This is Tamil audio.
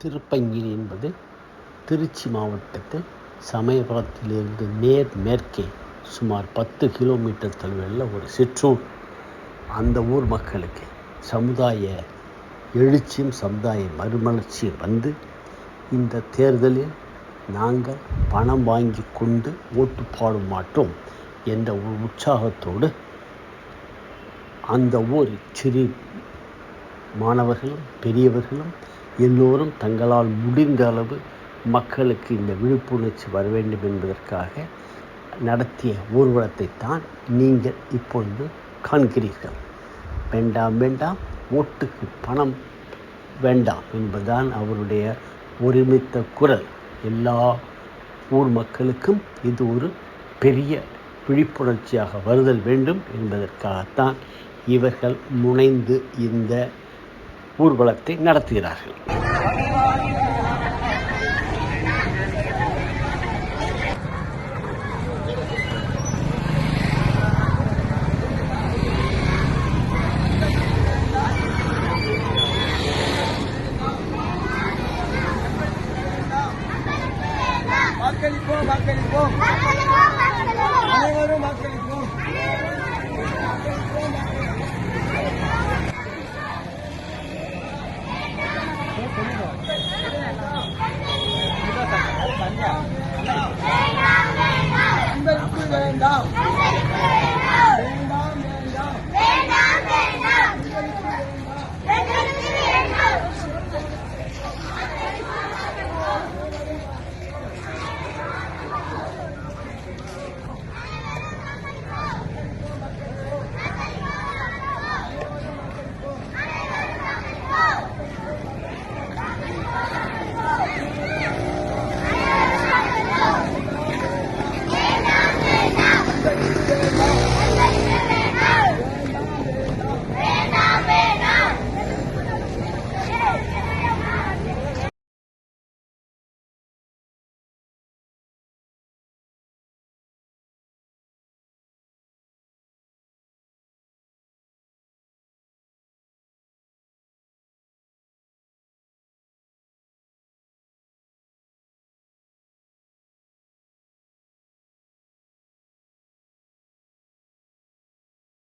திருப்பங்கிரி என்பது திருச்சி மாவட்டத்தில் சமயபுரத்திலிருந்து நேர் மேற்கே சுமார் பத்து கிலோமீட்டர் தொலைவில் ஒரு சிற்றூர். அந்த ஊர் மக்களுக்கு சமுதாய எழுச்சியும் சமுதாய மறுமலர்ச்சியும் வந்து இந்த தேர்தலில் நாங்கள் பணம் வாங்கி கொண்டு ஓட்டு பாட மாட்டோம் என்ற ஒரு உற்சாகத்தோடு அந்த ஊர் சிறு மாணவர்களும் பெரியவர்களும் எல்லோரும் தங்களால் முடிந்த அளவு மக்களுக்கு இந்த விழிப்புணர்ச்சி வர வேண்டும் என்பதற்காக நடத்திய ஊர்வலத்தை தான் நீங்கள் இப்பொழுது காண்கிறீர்கள். வேண்டாம் வேண்டாம். ஓட்டுக்கு பணம் வேண்டாம் என்பதுதான் அவருடைய ஒருமித்த குரல். எல்லா ஊர் மக்களுக்கும் இது ஒரு பெரிய விழிப்புணர்ச்சியாக வருதல் வேண்டும் என்பதற்காகத்தான் இவர்கள் முனைந்து இந்த ஊர்வலத்தை நடத்துகிறார்கள். வாக்களிப்போம் வாக்களிப்போம். அனைவரும் வாக்களிப்போம். வேண்டாம்